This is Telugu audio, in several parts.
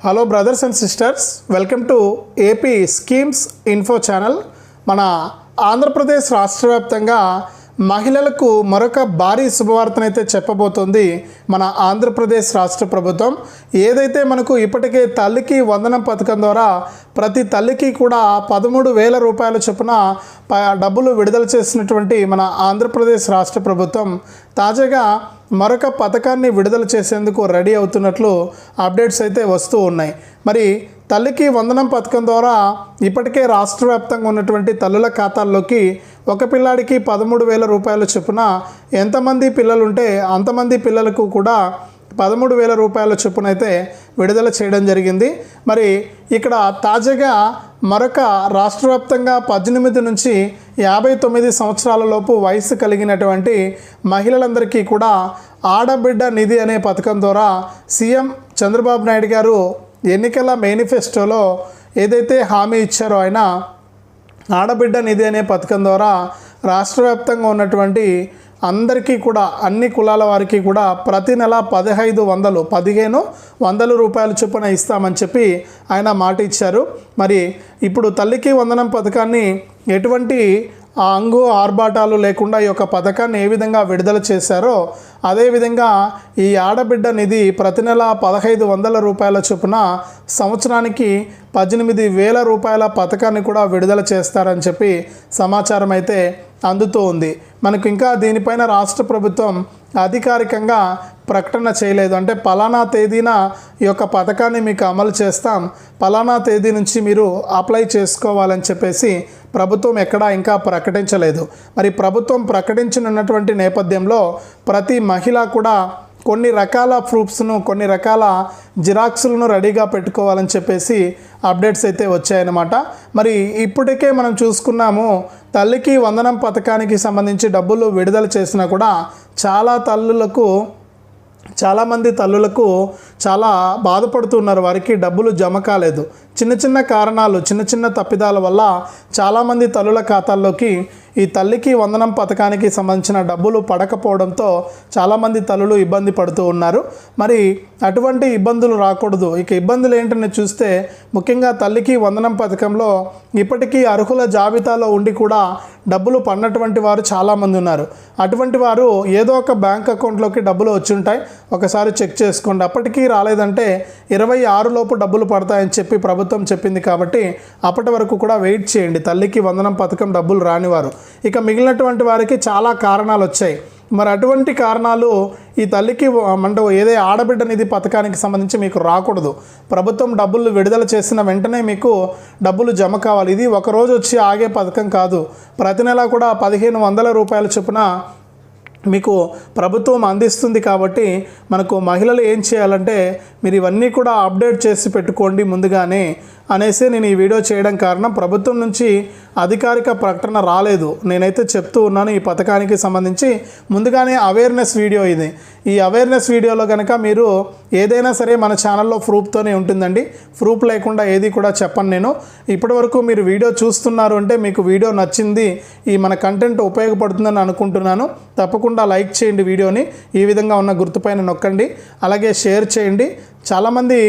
Hello brothers and sisters welcome to AP schemes info channel మన ఆంధ్రప్రదేశ్ రాష్ట్ర వ్యాప్తంగా మహిళలకు మరొక భారీ శుభవార్తనైతే చెప్పబోతోంది మన ఆంధ్రప్రదేశ్ రాష్ట్ర ప్రభుత్వం. ఏదైతే మనకు ఇప్పటికే తల్లికి వందనం పథకం ద్వారా ప్రతి తల్లికి కూడా పదమూడు వేల రూపాయల చొప్పున ప- డబ్బులు విడుదల చేసినటువంటి మన ఆంధ్రప్రదేశ్ రాష్ట్ర ప్రభుత్వం తాజాగా మరొక పథకాన్ని విడుదల చేసేందుకు రెడీ అవుతున్నట్లు అప్డేట్స్ అయితే వస్తూ ఉన్నాయి. మరి తల్లికి వందనం పథకం ద్వారా ఇప్పటికే రాష్ట్ర వ్యాప్తంగా ఉన్నటువంటి తల్లుల ఖాతాల్లోకి ఒక పిల్లాడికి పదమూడు వేల రూపాయల చొప్పున ఎంతమంది పిల్లలుంటే అంతమంది పిల్లలకు కూడా పదమూడు వేల రూపాయల చొప్పున అయితే విడుదల చేయడం జరిగింది. మరి ఇక్కడ తాజాగా మరొక రాష్ట్ర వ్యాప్తంగా పద్దెనిమిది నుంచి యాభై తొమ్మిది సంవత్సరాల లోపు వయసు కలిగినటువంటి మహిళలందరికీ కూడా ఆడబిడ్డ నిధి అనే పథకం ద్వారా సీఎం చంద్రబాబు నాయుడు గారు ఎన్నికల మేనిఫెస్టోలో ఏదైతే హామీ ఇచ్చారో ఆయన ఆడబిడ్డ నిధి అనే పథకం ద్వారా రాష్ట్ర వ్యాప్తంగా ఉన్నటువంటి అందరికీ కూడా అన్ని కులాల వారికి కూడా ప్రతి నెల పదహైదు వందలు పదిహేను వందల రూపాయల చొప్పున ఇస్తామని చెప్పి ఆయన మాట ఇచ్చారు. మరి ఇప్పుడు తల్లికి వందనం పథకాన్ని ఎటువంటి ఆ అంగు ఆర్భాటాలు లేకుండా ఈ యొక్క పథకాన్ని ఏ విధంగా విడుదల చేశారో అదేవిధంగా ఈ ఆడబిడ్డ నిధి ప్రతి నెల పదహైదు వందల రూపాయల చొప్పున సంవత్సరానికి పద్దెనిమిది వేల రూపాయల పథకాన్ని కూడా విడుదల చేస్తారని చెప్పి సమాచారం అయితే అందుతూ ఉంది. మనకు ఇంకా దీనిపైన రాష్ట్ర ప్రభుత్వం అధికారికంగా ప్రకటన చేయలేదు. అంటే పలానా తేదీన ఈ యొక్క పథకాన్ని మీకు అమలు చేస్తాం. పలానా తేదీ నుంచి మీరు అప్లై చేసుకోవాలని చెప్పేసి ప్రభుత్వం ఎక్కడా ఇంకా ప్రకటించలేదు. మరి ప్రభుత్వం ప్రకటించనున్నటువంటి నేపథ్యంలో ప్రతి మహిళ కూడా కొన్ని రకాల ప్రూఫ్స్ను కొన్ని రకాల జిరాక్స్లను రెడీగా పెట్టుకోవాలని చెప్పేసి అప్డేట్స్ అయితే వచ్చాయన్నమాట. మరి ఇప్పటికే మనం చూసుకున్నాము తల్లికి వందనం పథకానికి సంబంధించి డబ్బులు విడుదల చేసినా కూడా చాలా తల్లులకు చాలామంది తల్లులకు చాలా బాధపడుతున్నారు. వారికి డబ్బులు జమ కాలేదు. చిన్న చిన్న కారణాలు చిన్న చిన్న తప్పిదాల వల్ల చాలామంది తల్లుల ఖాతాల్లోకి ఈ తల్లికి వందనం పథకానికి సంబంధించిన డబ్బులు పడకపోవడంతో చాలామంది తల్లులు ఇబ్బంది పడుతూ ఉన్నారు. మరి అటువంటి ఇబ్బందులు రాకూడదు. ఇక ఇబ్బందులు ఏంటని చూస్తే ముఖ్యంగా తల్లికి వందనం పథకంలో ఇప్పటికీ అర్హుల జాబితాలో ఉండి కూడా డబ్బులు పడినటువంటి వారు చాలామంది ఉన్నారు. అటువంటి వారు ఏదో ఒక బ్యాంక్ అకౌంట్లోకి డబ్బులు వచ్చి ఉంటాయి. ఒకసారి చెక్ చేసుకోండి. అప్పటికీ రాలేదంటే ఇరవై ఆరు లోపు డబ్బులు పడతాయని చెప్పి ప్రభుత్వం చెప్పింది కాబట్టి అప్పటి వరకు కూడా వెయిట్ చేయండి. తల్లికి వందనం పథకం డబ్బులు రానివారు. ఇక మిగిలినటువంటి వారికి చాలా కారణాలు వచ్చాయి. మరి అటువంటి కారణాలు ఈ తల్లికి అంటే ఏదే ఆడబిడ్డ నిధి పథకానికి సంబంధించి మీకు రాకూడదు. ప్రభుత్వం డబ్బులు విడుదల చేసిన వెంటనే మీకు డబ్బులు జమ కావాలి. ఇది ఒక రోజు వచ్చి ఆగే పథకం కాదు. ప్రతి నెల కూడా పదిహేను వందల రూపాయల చొప్పున మీకు ప్రభుత్వం అందిస్తుంది కాబట్టి మనకు మహిళలు ఏం చేయాలంటే మీరు ఇవన్నీ కూడా అప్డేట్ చేసి పెట్టుకోండి ముందుగానే అనేసి నేను ఈ వీడియో చేయడం కారణం. ప్రభుత్వం నుంచి అధికారిక ప్రకటన రాలేదు. నేనైతే చెప్తూ ఉన్నాను ఈ పథకానికి సంబంధించి. ముందుగానే అవేర్నెస్ వీడియో ఇది. ఈ అవేర్నెస్ వీడియోలో కనుక మీరు ఏదైనా సరే మన ఛానల్లో ప్రూఫ్తోనే ఉంటుందండి. ప్రూఫ్ లేకుండా ఏది కూడా చెప్పను నేను. ఇప్పటివరకు మీరు వీడియో చూస్తున్నారు అంటే మీకు వీడియో నచ్చింది ఈ మన కంటెంట్ ఉపయోగపడుతుందని అనుకుంటున్నాను. తప్పకుండా లైక్ చేయండి వీడియోని ఈ విధంగా ఉన్న గుర్తుపైన నొక్కండి. అలాగే షేర్ చేయండి. చాలామంది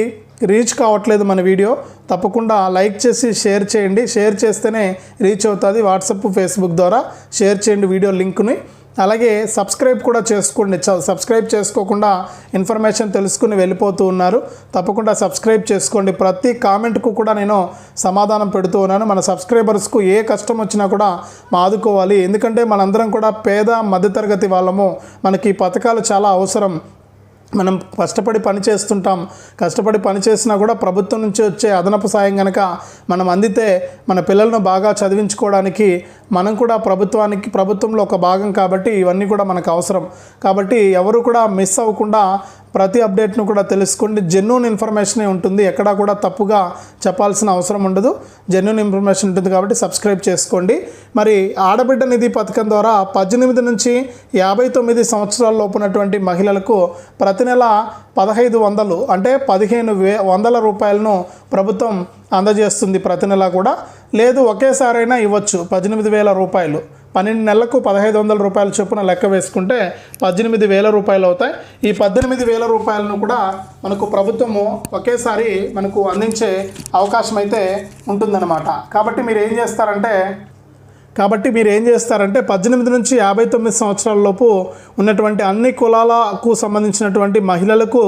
రీచ్ కావట్లేదు మన వీడియో తప్పకుండా లైక్ చేసి షేర్ చేయండి. షేర్ చేస్తేనే రీచ్ అవుతుంది. వాట్సప్ ఫేస్బుక్ ద్వారా షేర్ చేయండి వీడియో లింక్ని. అలాగే సబ్స్క్రైబ్ కూడా చేసుకోండి. చ- సబ్స్క్రైబ్ చేసుకోకుండా ఇన్ఫర్మేషన్ తెలుసుకుని వెళ్ళిపోతూ ఉన్నారు. తప్పకుండా సబ్స్క్రైబ్ చేసుకోండి. ప్రతి కామెంట్కు కూడా నేను సమాధానం పెడుతూ ఉన్నాను. మన సబ్స్క్రైబర్స్కు ఏ కష్టం వచ్చినా కూడా మాదుకోవాలి. ఎందుకంటే మనందరం కూడా పేద మధ్యతరగతి వాళ్ళము. మనకి ఈ పథకాలు చాలా అవసరం. మనం కష్టపడి పని చేస్తుంటాం. కష్టపడి పని చేసినా కూడా ప్రభుత్వం నుంచి వచ్చే అదనపు సాయం కనుక మనం అందితే మన పిల్లలను బాగా చదివించుకోవడానికి మనం కూడా ప్రభుత్వానికి ప్రభుత్వంలో ఒక భాగం కాబట్టి ఇవన్నీ కూడా మనకు అవసరం. కాబట్టి ఎవరు కూడా మిస్ అవ్వకుండా ప్రతి అప్డేట్ను కూడా తెలుసుకోండి జెన్యున్ ఇన్ఫర్మేషనే ఉంటుంది. ఎక్కడా కూడా తప్పుగా చెప్పాల్సిన అవసరం ఉండదు. జెన్యున్ ఇన్ఫర్మేషన్ ఉంటుంది కాబట్టి సబ్స్క్రైబ్ చేసుకోండి. మరి ఆడబిడ్డ నిధి పథకం ద్వారా పద్దెనిమిది నుంచి యాభై తొమ్మిది సంవత్సరాల లోపునటువంటి మహిళలకు ప్రతి నెల పదహైదు వందలు అంటే పదిహేను వే వందల రూపాయలను ప్రభుత్వం అందజేస్తుంది ప్రతి నెల కూడా. లేదు ఒకేసారైనా ఇవ్వచ్చు పద్దెనిమిది వేల రూపాయలు. పన్నెండు నెలలకు పదహైదు వందల రూపాయల చొప్పున లెక్క వేసుకుంటే పద్దెనిమిది వేల రూపాయలు అవుతాయి. ఈ పద్దెనిమిది వేల రూపాయలను కూడా మనకు ప్రభుత్వము ఒకేసారి మనకు అందించే అవకాశం అయితే ఉంటుందన్నమాట. కాబట్టి మీరు ఏం చేస్తారంటే కాబట్టి మీరు ఏం చేస్తారంటే పద్దెనిమిది నుంచి యాభై తొమ్మిది సంవత్సరాలలోపు ఉన్నటువంటి అన్ని కులాలకు సంబంధించినటువంటి మహిళలకు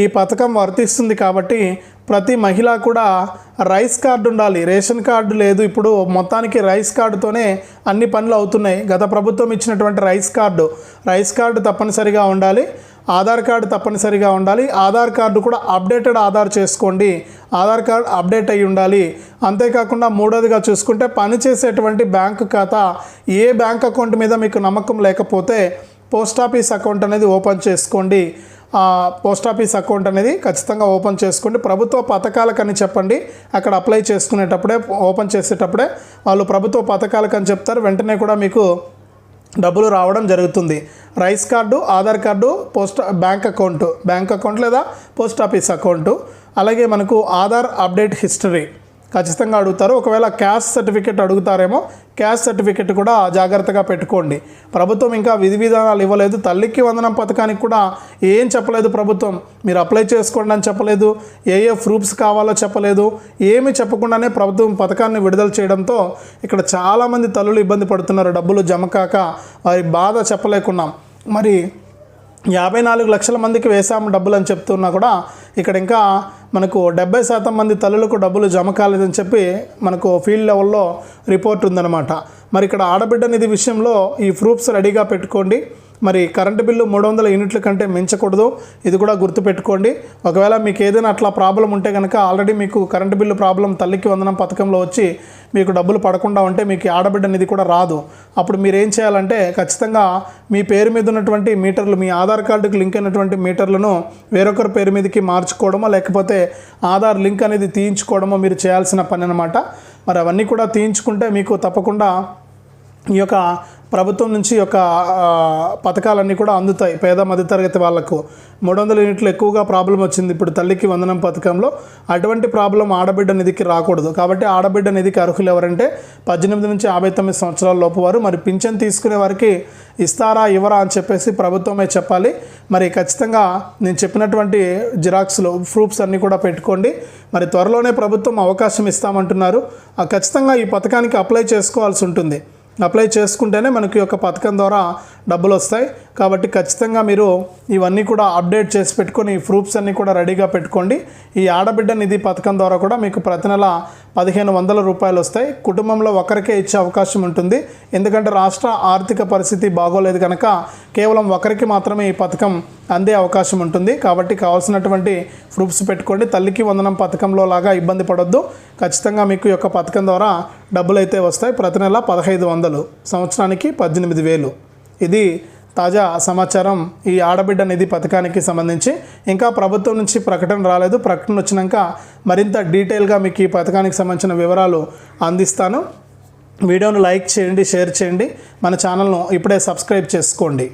ఈ పథకం వర్తిస్తుంది కాబట్టి ప్రతి మహిళ కూడా రైస్ కార్డు ఉండాలి. రేషన్ కార్డు లేదు. ఇప్పుడు మొత్తానికి రైస్ కార్డుతోనే అన్ని పనులు అవుతున్నాయి. గత ప్రభుత్వం ఇచ్చినటువంటి రైస్ కార్డు. రైస్ కార్డు తప్పనిసరిగా ఉండాలి. ఆధార్ కార్డు తప్పనిసరిగా ఉండాలి. ఆధార్ కార్డు కూడా అప్డేటెడ్ ఆధార్ చేసుకోండి. ఆధార్ కార్డు అప్డేట్ అయి ఉండాలి. అంతేకాకుండా మూడోదిగా చూసుకుంటే పనిచేసేటువంటి బ్యాంకు ఖాతా ఏ బ్యాంక్ అకౌంట్ మీద మీకు నమ్మకం లేకపోతే పోస్ట్ ఆఫీస్ అకౌంట్ అనేది ఓపెన్ చేసుకోండి. పోస్ట్ ఆఫీస్ అకౌంట్ అనేది ఖచ్చితంగా ఓపెన్ చేసుకోండి. ప్రభుత్వ పథకాలకని చెప్పండి. అక్కడ అప్లై చేసుకునేటప్పుడే ఓపెన్ చేసేటప్పుడే వాళ్ళు ప్రభుత్వ పథకాలకని చెప్తారు. వెంటనే కూడా మీకు డబ్బులు రావడం జరుగుతుంది. Rice card Aadhaar card post bank account. Bank account లేదా పోస్ట్ ఆఫీస్ అకౌంటు. అలాగే మనకు ఆధార్ అప్డేట్ హిస్టరీ. ఖచ్చితంగా అడుగుతారు. ఒకవేళ క్యాష్ సర్టిఫికేట్ అడుగుతారేమో క్యాష్ సర్టిఫికేట్ కూడా జాగ్రత్తగా పెట్టుకోండి. ప్రభుత్వం ఇంకా విధి విధానాలు ఇవ్వలేదు. తల్లికి వందనం పథకానికి కూడా ఏం చెప్పలేదు ప్రభుత్వం. మీరు అప్లై చేసుకోండి అని చెప్పలేదు. ఏ ఏ ప్రూఫ్స్ కావాలో చెప్పలేదు. ఏమి చెప్పకుండానే ప్రభుత్వం పథకాన్ని విడుదల చేయడంతో ఇక్కడ చాలామంది తల్లులు ఇబ్బంది పడుతున్నారు. డబ్బులు జమ కాక వారి బాధ చెప్పలేకున్నాం. మరి యాభై నాలుగు లక్షల మందికి వేసాము డబ్బులు అని చెప్తున్నా కూడా ఇక్కడ ఇంకా మనకు డెబ్బై శాతం మంది తల్లులకు డబ్బులు జమ కాలేదని చెప్పి మనకు ఫీల్డ్ లెవెల్లో రిపోర్ట్ ఉందన్నమాట. మరి ఇక్కడ ఆడబిడ్డ నిధి విషయంలో ఈ ప్రూఫ్స్ రెడీగా పెట్టుకోండి. మరి కరెంటు బిల్లు మూడు వందల యూనిట్ల కంటే మించకూడదు. ఇది కూడా గుర్తుపెట్టుకోండి. ఒకవేళ మీకు ఏదైనా అట్లా ప్రాబ్లం ఉంటే కనుక ఆల్రెడీ మీకు కరెంటు బిల్లు ప్రాబ్లం తల్లికి వందనం పథకంలో వచ్చి మీకు డబ్బులు పడకుండా ఉంటే మీకు ఆడబిడ్డ నిధి కూడా రాదు. అప్పుడు మీరు ఏం చేయాలంటే ఖచ్చితంగా మీ పేరు మీద ఉన్నటువంటి మీటర్లు మీ ఆధార్ కార్డుకి లింక్ అయినటువంటి మీటర్లను వేరొకరి పేరు మీదకి మార్చుకోవడమో లేకపోతే ఆధార్ లింక్ అనేది తీయించుకోవడమో మీరు చేయాల్సిన పని అనమాట మరి అవన్నీ కూడా తీయించుకుంటే మీకు తప్పకుండా ఈ యొక్క ప్రభుత్వం నుంచి యొక్క పథకాలన్నీ కూడా అందుతాయి. పేద మధ్యతరగతి వాళ్ళకు మూడు వందల యూనిట్లు ఎక్కువగా ప్రాబ్లం వచ్చింది. ఇప్పుడు తల్లికి వందనం పథకంలో అటువంటి ప్రాబ్లం ఆడబిడ్డ నిధికి రాకూడదు. కాబట్టి ఆడబిడ్డ నిధికి అర్హులు ఎవరంటే పద్దెనిమిది నుంచి యాభై తొమ్మిది సంవత్సరాల లోపు వారు. మరి పింఛన్ తీసుకునే వారికి ఇస్తారా ఇవ్వరా అని చెప్పేసి ప్రభుత్వమే చెప్పాలి. మరి ఖచ్చితంగా నేను చెప్పినటువంటి జిరాక్స్లు ప్రూఫ్స్ అన్నీ కూడా పెట్టుకోండి. మరి త్వరలోనే ప్రభుత్వం అవకాశం ఇస్తామంటున్నారు. ఆ ఖచ్చితంగా ఈ పథకానికి అప్లై చేసుకోవాల్సి ఉంటుంది. అప్లై చేసుకుంటేనే మనకి ఈ యొక్క పథకం ద్వారా డబ్బులు వస్తాయి కాబట్టి ఖచ్చితంగా మీరు ఇవన్నీ కూడా అప్డేట్ చేసి పెట్టుకొని ఈ ప్రూఫ్స్ అన్నీ కూడా రెడీగా పెట్టుకోండి. ఈ ఆడబిడ్డ నిధి పథకం ద్వారా కూడా మీకు ప్రతి నెల పదిహేను వందల రూపాయలు వస్తాయి. కుటుంబంలో ఒకరికే ఇచ్చే అవకాశం ఉంటుంది. ఎందుకంటే రాష్ట్ర ఆర్థిక పరిస్థితి బాగోలేదు కనుక కేవలం ఒకరికి మాత్రమే ఈ పథకం అందే అవకాశం ఉంటుంది. కాబట్టి కావాల్సినటువంటి ప్రూఫ్స్ పెట్టుకోండి. తల్లికి వందనం పథకంలో లాగా ఇబ్బంది పడొద్దు. ఖచ్చితంగా మీకు ఈ యొక్క పథకం ద్వారా డబ్బులు అయితే వస్తాయి. ప్రతి నెల పదహైదు వందలు. సంవత్సరానికి పద్దెనిమిది వేలు. ఇది తాజా సమాచారం. ఈ ఆడబిడ్డ నిధి పథకానికి సంబంధించి ఇంకా ప్రభుత్వం నుంచి ప్రకటన రాలేదు. ప్రకటన వచ్చినాక మరింత డీటెయిల్గా మీకు ఈ పథకానికి సంబంధించిన వివరాలు అందిస్తాను. వీడియోను లైక్ చేయండి షేర్ చేయండి. మన ఛానల్ను ఇప్పుడే సబ్స్క్రైబ్ చేసుకోండి.